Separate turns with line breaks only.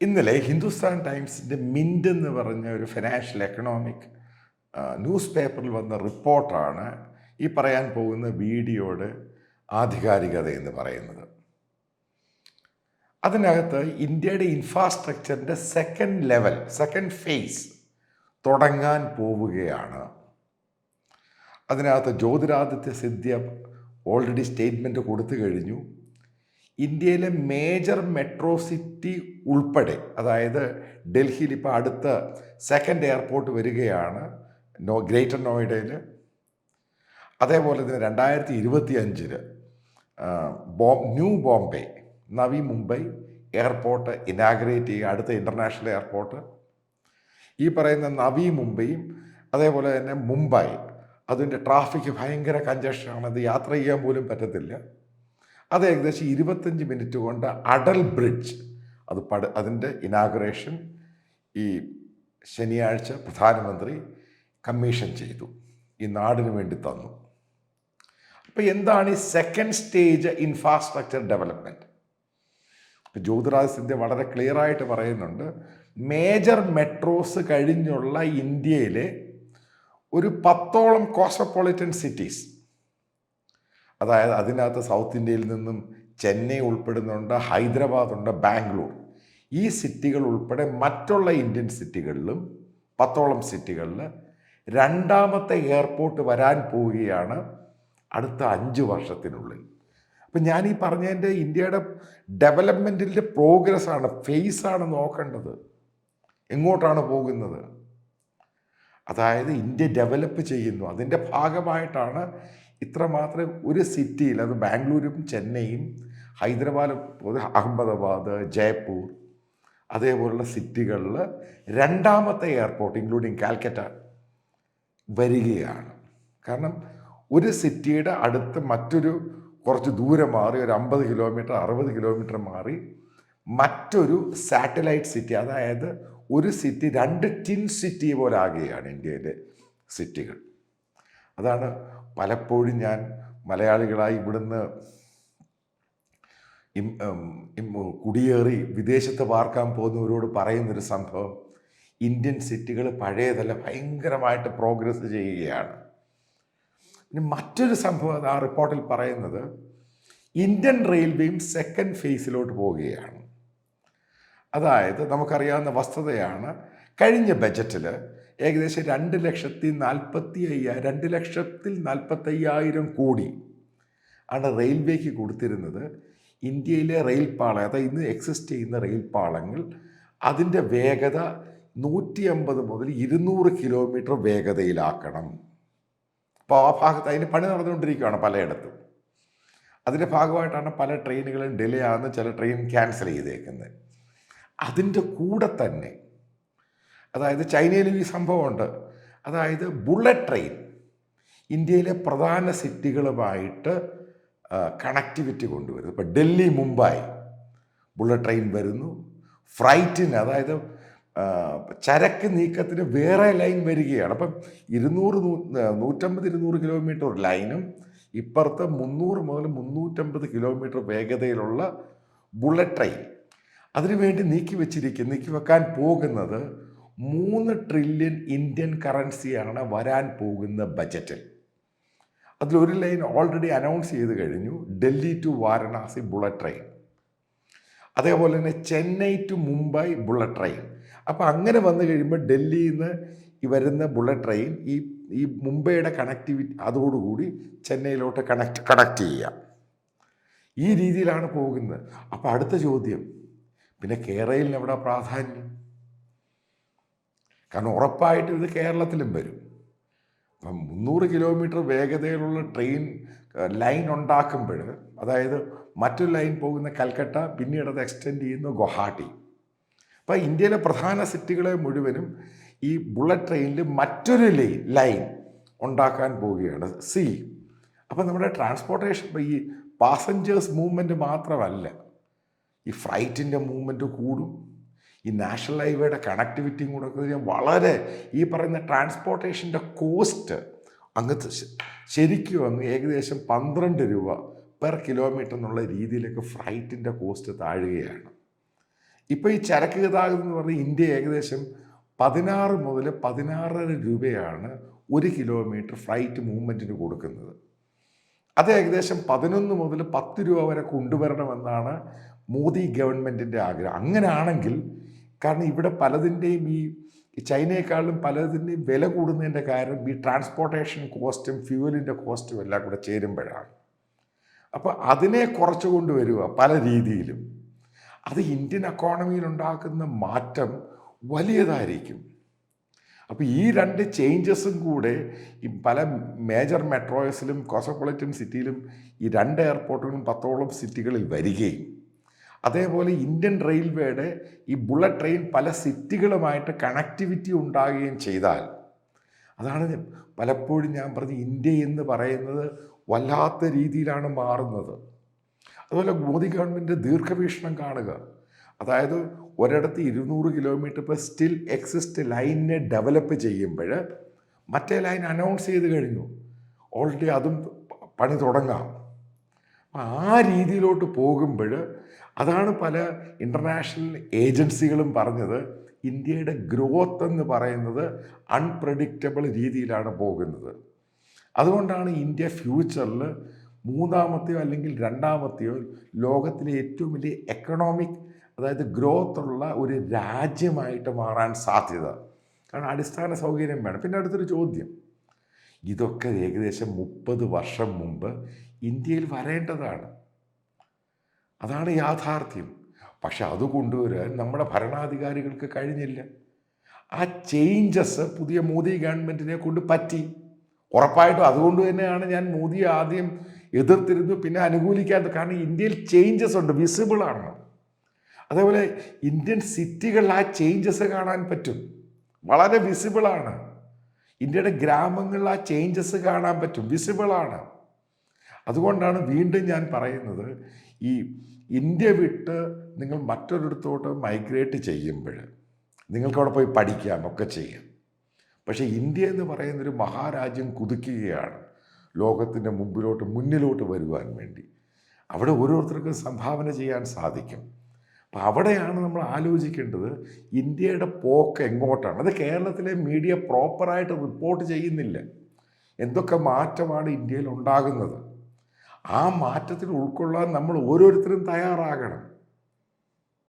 ഇന്നലെ ഹിന്ദുസ്ഥാൻ ടൈംസിന്റെ മിന്റ് എന്ന് പറഞ്ഞ ഒരു ഫിനാൻഷ്യൽ എക്കണോമിക് ന്യൂസ് പേപ്പറിൽ വന്ന റിപ്പോർട്ടാണ് ഈ പറയാൻ പോകുന്ന വീഡിയോയുടെ ആധികാരികത എന്ന് പറയുന്നത്. അതിനകത്ത് ഇന്ത്യയുടെ ഇൻഫ്രാസ്ട്രക്ചറിന്റെ സെക്കൻഡ് ലെവൽ സെക്കൻഡ് ഫേസ് തുടങ്ങാൻ പോവുകയാണ്. അതിനകത്ത് ജ്യോതിരാദിത്യ സിദ്ധ്യ ഓൾറെഡി സ്റ്റേറ്റ്മെന്റ് കൊടുത്തു കഴിഞ്ഞു. ഇന്ത്യയിലെ മേജർ മെട്രോ സിറ്റി ഉൾപ്പെടെ അതായത് ഡൽഹിയിൽ ഇപ്പോൾ അടുത്ത സെക്കൻഡ് എയർപോർട്ട് വരികയാണ് നോ ഗ്രേറ്റർ നോയിഡയിൽ അതേപോലെ തന്നെ രണ്ടായിരത്തി ഇരുപത്തി അഞ്ചിൽ ബോം new Bombay Navi Mumbai airport inaugurate ചെയ്യുക അടുത്ത ഇന്റർനാഷണൽ എയർപോർട്ട് ഈ പറയുന്ന നവി മുംബൈയും അതേപോലെ തന്നെ മുംബൈ അതിന്റെ ട്രാഫിക് ഭയങ്കര കഞ്ചക്ഷനാണ് അത് യാത്ര ചെയ്യാൻ പോലും പറ്റത്തില്ല. അത് ഏകദേശം ഇരുപത്തഞ്ച് മിനിറ്റ് കൊണ്ട് അടൽ ബ്രിഡ്ജ്. അത് പട അതിന്റെ ഇനാഗുറേഷൻ ഈ ശനിയാഴ്ച പ്രധാനമന്ത്രി കമ്മീഷൻ ചെയ്തു. ഈ നാടിന് വേണ്ടി തന്നു. അപ്പോൾ എന്താണ് ഈ second stage infrastructure development Jyotiraj Scindia വളരെ ക്ലിയർ ആയിട്ട് പറയുന്നുണ്ട് മേജർ മെട്രോസ് കഴിഞ്ഞുള്ള ഇന്ത്യയിലെ ഒരു പത്തോളം കോസ്മോപൊളിറ്റൻ സിറ്റീസ് അതായത് അതിനകത്ത് സൗത്ത് ഇന്ത്യയിൽ നിന്നും ചെന്നൈ ഉൾപ്പെടുന്നുണ്ട് ഹൈദരാബാദ് ഉണ്ട് ബാംഗ്ലൂർ. ഈ സിറ്റികൾ ഉൾപ്പെടെ മറ്റുള്ള ഇന്ത്യൻ സിറ്റികളിലും പത്തോളം സിറ്റികളിൽ രണ്ടാമത്തെ എയർപോർട്ട് വരാൻ പോവുകയാണ് അടുത്ത അഞ്ച് വർഷത്തിനുള്ളിൽ. അപ്പം ഞാൻ ഈ പറഞ്ഞതിന്റെ ഇന്ത്യയുടെ ഡെവലപ്മെന്റിന്റെ പ്രോഗ്രസ്സാണ് ഫേസ് ആണ് നോക്കേണ്ടത്. എങ്ങോട്ടാണ് പോകുന്നത്? അതായത് ഇന്ത്യ ഡെവലപ്പ് ചെയ്യുന്നു. അതിന്റെ ഭാഗമായിട്ടാണ് ഇത്രമാത്രം ഒരു സിറ്റിയിൽ അത് ബാംഗ്ലൂരും ചെന്നൈയും ഹൈദരാബാദ് അഹമ്മദാബാദ് ജയ്പൂർ അതേപോലുള്ള സിറ്റികളിൽ രണ്ടാമത്തെ എയർപോർട്ട് ഇൻക്ലൂഡിങ് കാൽക്കറ്റ വരികയാണ്. കാരണം ഒരു സിറ്റിയുടെ അടുത്ത് മറ്റൊരു കുറച്ച് ദൂരം മാറി ഒരു അമ്പത് കിലോമീറ്റർ അറുപത് കിലോമീറ്റർ മാറി മറ്റൊരു സാറ്റലൈറ്റ് സിറ്റി അതായത് ഒരു സിറ്റി രണ്ട് ടിൻ സിറ്റി പോലെ ആകുകയാണ് ഇന്ത്യയിലെ സിറ്റികൾ. അതാണ് പലപ്പോഴും ഞാൻ മലയാളികളായി ഇവിടുന്ന് കുടിയേറി വിദേശത്ത് പാർക്കാൻ പോകുന്നവരോട് പറയുന്നൊരു സംഭവം. ഇന്ത്യൻ സിറ്റികൾ പഴയതല്ല ഭയങ്കരമായിട്ട് പ്രോഗ്രസ് ചെയ്യുകയാണ്. ഇനി മറ്റൊരു സംഭവം ആ റിപ്പോർട്ടിൽ പറയുന്നത് ഇന്ത്യൻ റെയിൽവേയും സെക്കൻഡ് ഫേസിലോട്ട് പോവുകയാണ്. അതായത് നമുക്കറിയാവുന്ന വസ്തുതയാണ് കഴിഞ്ഞ ബജറ്റിൽ ഏകദേശം രണ്ട് ലക്ഷത്തി നാൽപ്പത്തി അയ്യായിരം രണ്ട് ലക്ഷത്തിൽ നാൽപ്പത്തയ്യായിരം കോടി ആണ് റെയിൽവേക്ക് കൊടുത്തിരുന്നത്. ഇന്ത്യയിലെ റെയിൽ പാളം അതായത് ഇന്ന് എക്സിസ്റ്റ് ചെയ്യുന്ന റെയിൽ പാളങ്ങൾ അതിന്റെ വേഗത നൂറ്റി അമ്പത് മുതൽ ഇരുന്നൂറ് കിലോമീറ്റർ വേഗതയിലാക്കണം. അപ്പോൾ ആ ഭാഗത്ത് അതിന് പണി നടന്നുകൊണ്ടിരിക്കുകയാണ് പലയിടത്തും. അതിന്റെ ഭാഗമായിട്ടാണ് പല ട്രെയിനുകളും ഡിലേ ആകുന്നത് ചില ട്രെയിൻ ക്യാൻസൽ ചെയ്തേക്കുന്നത്. അതിന്റെ കൂടെ തന്നെ അതായത് ചൈനയിലും ഈ സംഭവമുണ്ട്. അതായത് ബുള്ളറ്റ് ട്രെയിൻ. ഇന്ത്യയിലെ പ്രധാന സിറ്റികളുമായിട്ട് കണക്ടിവിറ്റി കൊണ്ടുവരുന്നു. ഇപ്പോൾ ഡൽഹി മുംബൈ ബുള്ളറ്റ് ട്രെയിൻ വരുന്നു. ഫ്രൈറ്റിന് അതായത് ചരക്ക് നീക്കത്തിന് വേറെ ലൈൻ വരികയാണ്. അപ്പം ഇരുന്നൂറ് നൂറ്റമ്പത് ഇരുന്നൂറ് കിലോമീറ്റർ ലൈനും ഇപ്പുറത്ത് മുന്നൂറ് മുതൽ മുന്നൂറ്റമ്പത് കിലോമീറ്റർ വേഗതയിലുള്ള ബുള്ളറ്റ് ട്രെയിൻ. അതിനുവേണ്ടി നീക്കി വെച്ചിരിക്കും നീക്കി വെക്കാൻ പോകുന്നത് മൂന്ന് ട്രില്യൺ ഇന്ത്യൻ കറൻസിയാണ് വരാൻ പോകുന്ന ബജറ്റിൽ അതിലൊരു ലൈൻ ഓൾറെഡി അനൗൺസ് ചെയ്ത് കഴിഞ്ഞു Delhi to Varanasi bullet train അതേപോലെ തന്നെ Chennai to Mumbai bullet train അപ്പോൾ അങ്ങനെ വന്നു കഴിയുമ്പോൾ ഡൽഹിയിൽ നിന്ന് ഈ വരുന്ന ബുള്ളറ്റ് ട്രെയിൻ ഈ ഈ മുംബൈയുടെ കണക്ടിവിറ്റി അതോടുകൂടി ചെന്നൈയിലോട്ട് കണക്ട് കണക്ട് ചെയ്യാം ഈ രീതിയിലാണ് പോകുന്നത്. അപ്പോൾ അടുത്ത ചോദ്യം പിന്നെ കേരളയിൽ എവിടെ പ്രാധാന്യം? കാരണം ഉറപ്പായിട്ടും ഇത് കേരളത്തിലും വരും. അപ്പം മുന്നൂറ് കിലോമീറ്റർ വേഗതയിലുള്ള ട്രെയിൻ ലൈൻ ഉണ്ടാക്കുമ്പോൾ അതായത് മറ്റൊരു ലൈൻ പോകുന്ന കൽക്കട്ട പിന്നീട് അത് എക്സ്റ്റെൻഡ് ചെയ്യുന്നു ഗുവാഹാട്ടി. അപ്പോൾ ഇന്ത്യയിലെ പ്രധാന സിറ്റികളെ മുഴുവനും ഈ ബുള്ളറ്റ് ട്രെയിനിൽ മറ്റൊരു ലൈൻ ലൈൻ ഉണ്ടാക്കാൻ പോവുകയാണ് സി. അപ്പോൾ നമ്മുടെ ട്രാൻസ്പോർട്ടേഷൻ ഈ പാസഞ്ചേഴ്സ് മൂവ്മെന്റ് മാത്രമല്ല ഈ ഫ്ലൈറ്റിന്റെ മൂവ്മെന്റ് കൂടും. ഈ നാഷണൽ ഹൈവേയുടെ കണക്ടിവിറ്റിയും കൂടെ വളരെ ഈ പറയുന്ന ട്രാൻസ്പോർട്ടേഷന്റെ കോസ്റ്റ് അങ്ങ് ശരിക്കും അങ്ങ് ഏകദേശം പന്ത്രണ്ട് രൂപ പെർ കിലോമീറ്റർ എന്നുള്ള രീതിയിലേക്ക് ഫ്ലൈറ്റിന്റെ കോസ്റ്റ് താഴുകയാണ്. ഇപ്പോൾ ഈ ചരക്ക് ഗതാഗതം എന്ന് പറഞ്ഞാൽ ഇന്ത്യ ഏകദേശം പതിനാറ് മുതൽ പതിനാറര രൂപയാണ് ഒരു കിലോമീറ്റർ ഫ്ലൈറ്റ് മൂവ്മെന്റിന് കൊടുക്കുന്നത്. അത് ഏകദേശം പതിനൊന്ന് മുതൽ പത്ത് രൂപ വരെ കൊണ്ടുവരണമെന്നാണ് മോദി ഗവൺമെന്റിന്റെ ആഗ്രഹം. അങ്ങനെയാണെങ്കിൽ കാരണം ഇവിടെ പലതിന്റെയും ഈ ചൈനയെക്കാളും പലതിന്റെയും വില കൂടുന്നതിന്റെ കാരണം ഈ ട്രാൻസ്പോർട്ടേഷൻ കോസ്റ്റും ഫ്യൂവലിന്റെ കോസ്റ്റും എല്ലാം കൂടെ ചേരുമ്പോഴാണ്. അപ്പോൾ അതിനെ കുറച്ച് കൊണ്ടുവരിക പല രീതിയിലും. അത് ഇന്ത്യൻ എക്കോണമിയിൽ ഉണ്ടാക്കുന്ന മാറ്റം വലിയതായിരിക്കും. അപ്പോൾ ഈ രണ്ട് ചേഞ്ചസും കൂടെ ഈ പല മേജർ മെട്രോയസിലും കോസോപൊളിറ്റൻ സിറ്റിയിലും ഈ രണ്ട് എയർപോർട്ടുകളും പത്തോളം സിറ്റികളിൽ വരികയും അതേപോലെ ഇന്ത്യൻ റെയിൽവേയുടെ ഈ ബുള്ളറ്റ് ട്രെയിൻ പല സിറ്റികളുമായിട്ട് കണക്ടിവിറ്റി ഉണ്ടാകുകയും ചെയ്താൽ അതാണ് പലപ്പോഴും ഞാൻ പറഞ്ഞ ഇന്ത്യ എന്ന് പറയുന്നത് വല്ലാത്ത രീതിയിലാണ് മാറുന്നത്. അതുപോലെ മോദി ഗവൺമെന്റ് ദീർഘവീക്ഷണം കാണുക. അതായത് ഒരിടത്ത് ഇരുന്നൂറ് കിലോമീറ്റർ ഇപ്പോൾ സ്റ്റിൽ എക്സിസ്റ്റ് ലൈനിനെ ഡെവലപ്പ് ചെയ്യുമ്പോൾ മറ്റേ ലൈൻ അനൗൺസ് ചെയ്ത് കഴിഞ്ഞു. ഓൾറെഡി അതും പണി തുടങ്ങാം. ആ രീതിയിലോട്ട് പോകുമ്പോൾ അതാണ് പല ഇന്റർനാഷണൽ ഏജൻസികളും പറഞ്ഞത് ഇന്ത്യയുടെ ഗ്രോത്ത് എന്ന് പറയുന്നത് അൺപ്രഡിക്റ്റബിൾ രീതിയിലാണ് പോകുന്നത്. അതുകൊണ്ടാണ് ഇന്ത്യ ഫ്യൂച്ചറിൽ മൂന്നാമത്തെയോ അല്ലെങ്കിൽ രണ്ടാമത്തെയോ ലോകത്തിലെ ഏറ്റവും വലിയ എക്കണോമിക് അതായത് ഗ്രോത്ത് ഉള്ള ഒരു രാജ്യമായിട്ട് മാറാൻ സാധ്യത. കാരണം അടിസ്ഥാന സൗകര്യം വേണം. പിന്നെ അടുത്തൊരു ചോദ്യം. ഇതൊക്കെ ഏകദേശം മുപ്പത് വർഷം മുമ്പ് ഇന്ത്യയിൽ വരേണ്ടതാണ്. അതാണ് യാഥാർത്ഥ്യം. പക്ഷെ അത് കൊണ്ടുവരാൻ നമ്മുടെ ഭരണാധികാരികൾക്ക് കഴിഞ്ഞില്ല. ആ ചേഞ്ചസ് പുതിയ മോദി ഗവൺമെന്റിനെ കൊണ്ട് പറ്റി. ഉറപ്പായിട്ടും അതുകൊണ്ട് തന്നെയാണ് ഞാൻ മോദിയെ ആദ്യം എതിർത്തിരുന്നു പിന്നെ അനുകൂലിക്കാത്തത് കാരണം ഇന്ത്യയിൽ ചേഞ്ചസ് ഉണ്ട് വിസിബിളാണ് അതേപോലെ ഇന്ത്യൻ സിറ്റികളിൽ ആ ചേഞ്ചസ് കാണാൻ പറ്റും. വളരെ വിസിബിളാണ് ഇന്ത്യയുടെ ഗ്രാമങ്ങളിൽ ആ ചേഞ്ചസ് കാണാൻ പറ്റും വിസിബിളാണ് അതുകൊണ്ടാണ് വീണ്ടും ഞാൻ പറയുന്നത് ഈ ഇന്ത്യ വിട്ട് നിങ്ങൾ മറ്റൊരിടത്തോട്ട് മൈഗ്രേറ്റ് ചെയ്യുമ്പോൾ നിങ്ങൾക്കവിടെ പോയി പഠിക്കാം ഒക്കെ ചെയ്യാം. പക്ഷേ ഇന്ത്യ എന്ന് പറയുന്നൊരു മഹാരാജ്യം കുതിക്കുകയാണ് ലോകത്തിന്റെ മുമ്പിലോട്ട് മുന്നിലോട്ട് വരുവാൻ വേണ്ടി. അവിടെ ഓരോരുത്തർക്കും സംഭാവന ചെയ്യാൻ സാധിക്കും. അപ്പം അവിടെയാണ് നമ്മൾ ആലോചിക്കേണ്ടത് ഇന്ത്യയുടെ പോക്ക് എങ്ങോട്ടാണ്? അത് കേരളത്തിലെ മീഡിയ പ്രോപ്പറായിട്ട് റിപ്പോർട്ട് ചെയ്യുന്നില്ല. എന്തൊക്കെ മാറ്റമാണ് ഇന്ത്യയിൽ ഉണ്ടാകുന്നത്? ആ മാറ്റത്തിൽ ഉൾക്കൊള്ളാൻ നമ്മൾ ഓരോരുത്തരും തയ്യാറാകണം.